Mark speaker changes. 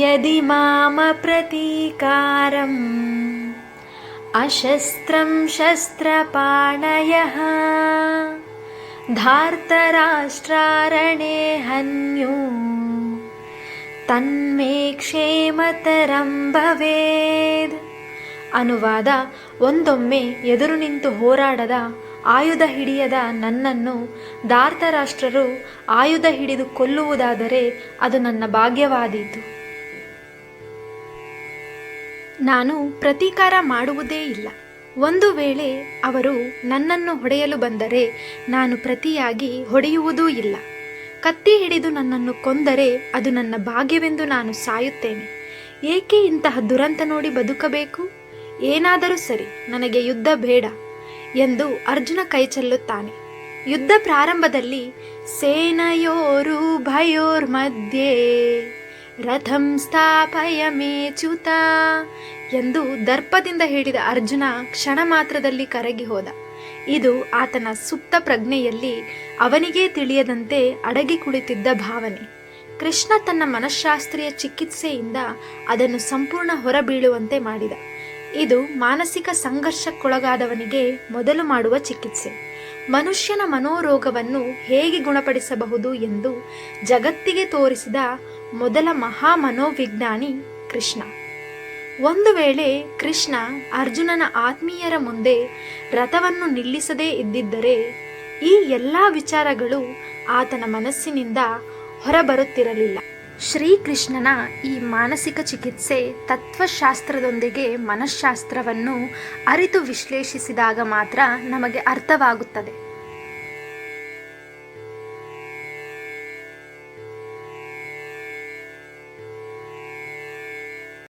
Speaker 1: यदि मामप्रतीकारम् अशस्त्रं शस्त्रपाणयः धार्तराष्ट्रारणे हन्यु ತನ್ಮೇ ಕ್ಷೇಮತರಂ ಭವೇದ್ ಅನುವಾದ ಒಂದೊಮ್ಮೆ ಎದುರು ನಿಂತು ಹೋರಾಡದ ಆಯುಧ ಹಿಡಿಯದ ನನ್ನನ್ನು ಧಾರ್ತರಾಷ್ಟ್ರರು ಆಯುಧ ಹಿಡಿದು ಕೊಲ್ಲುವುದಾದರೆ ಅದು ನನ್ನ ಭಾಗ್ಯವಾದೀತು ನಾನು ಪ್ರತೀಕಾರ ಮಾಡುವುದೇ ಇಲ್ಲ. ಒಂದು ವೇಳೆ ಅವರು ನನ್ನನ್ನು ಹೊಡೆಯಲು ಬಂದರೆ ನಾನು ಪ್ರತಿಯಾಗಿ ಹೊಡೆಯುವುದೂ ಇಲ್ಲ. ಕತ್ತಿ ಹಿಡಿದು ನನ್ನನ್ನು ಕೊಂದರೆ ಅದು ನನ್ನ ಭಾಗ್ಯವೆಂದು ನಾನು ಸಾಯುತ್ತೇನೆ. ಏಕೆ ಇಂತಹ ದುರಂತ ನೋಡಿ ಬದುಕಬೇಕು? ಏನಾದರೂ ಸರಿ, ನನಗೆ ಯುದ್ಧ ಬೇಡ ಎಂದು ಅರ್ಜುನ ಕೈ ಚೆಲ್ಲುತ್ತಾನೆ. ಯುದ್ಧ ಪ್ರಾರಂಭದಲ್ಲಿ ಸೇನಯೋರು ಭಯೋರ್ ಮಧ್ಯೆ ರಥಂ ಸ್ಥಾಪಯ ಮೇಚ್ಯುತ ಎಂದು ದರ್ಪದಿಂದ ಹೇಳಿದ ಅರ್ಜುನ ಕ್ಷಣ ಮಾತ್ರದಲ್ಲಿ ಕರಗಿ ಹೋದ. ಇದು ಆತನ ಸುಪ್ತ ಪ್ರಜ್ಞೆಯಲ್ಲಿ ಅವನಿಗೇ ತಿಳಿಯದಂತೆ ಅಡಗಿ ಕುಳಿತಿದ್ದ ಭಾವನೆ. ಕೃಷ್ಣ ತನ್ನ ಮನಃಶಾಸ್ತ್ರೀಯ ಚಿಕಿತ್ಸೆಯಿಂದ ಅದನ್ನು ಸಂಪೂರ್ಣ ಹೊರಬೀಳುವಂತೆ ಮಾಡಿದ. ಇದು ಮಾನಸಿಕ ಸಂಘರ್ಷಕ್ಕೊಳಗಾದವನಿಗೆ ಮೊದಲು ಮಾಡುವ ಚಿಕಿತ್ಸೆ. ಮನುಷ್ಯನ ಮನೋರೋಗವನ್ನು ಹೇಗೆ ಗುಣಪಡಿಸಬಹುದು ಎಂದು ಜಗತ್ತಿಗೆ ತೋರಿಸಿದ ಮೊದಲ ಮಹಾ ಮನೋವಿಜ್ಞಾನಿ ಕೃಷ್ಣ. ಒಂದು ವೇಳೆ ಕೃಷ್ಣ ಅರ್ಜುನನ ಆತ್ಮೀಯರ ಮುಂದೆ ರಥವನ್ನು ನಿಲ್ಲಿಸದೇ ಇದ್ದಿದ್ದರೆ ಈ ಎಲ್ಲ ವಿಚಾರಗಳು ಆತನ ಮನಸ್ಸಿನಿಂದ ಹೊರಬರುತ್ತಿರಲಿಲ್ಲ. ಶ್ರೀಕೃಷ್ಣನ ಈ ಮಾನಸಿಕ ಚಿಕಿತ್ಸೆ ತತ್ವಶಾಸ್ತ್ರದೊಂದಿಗೆ ಮನಃಶಾಸ್ತ್ರವನ್ನು ಅರಿತು ವಿಶ್ಲೇಷಿಸಿದಾಗ ಮಾತ್ರ ನಮಗೆ ಅರ್ಥವಾಗುತ್ತದೆ.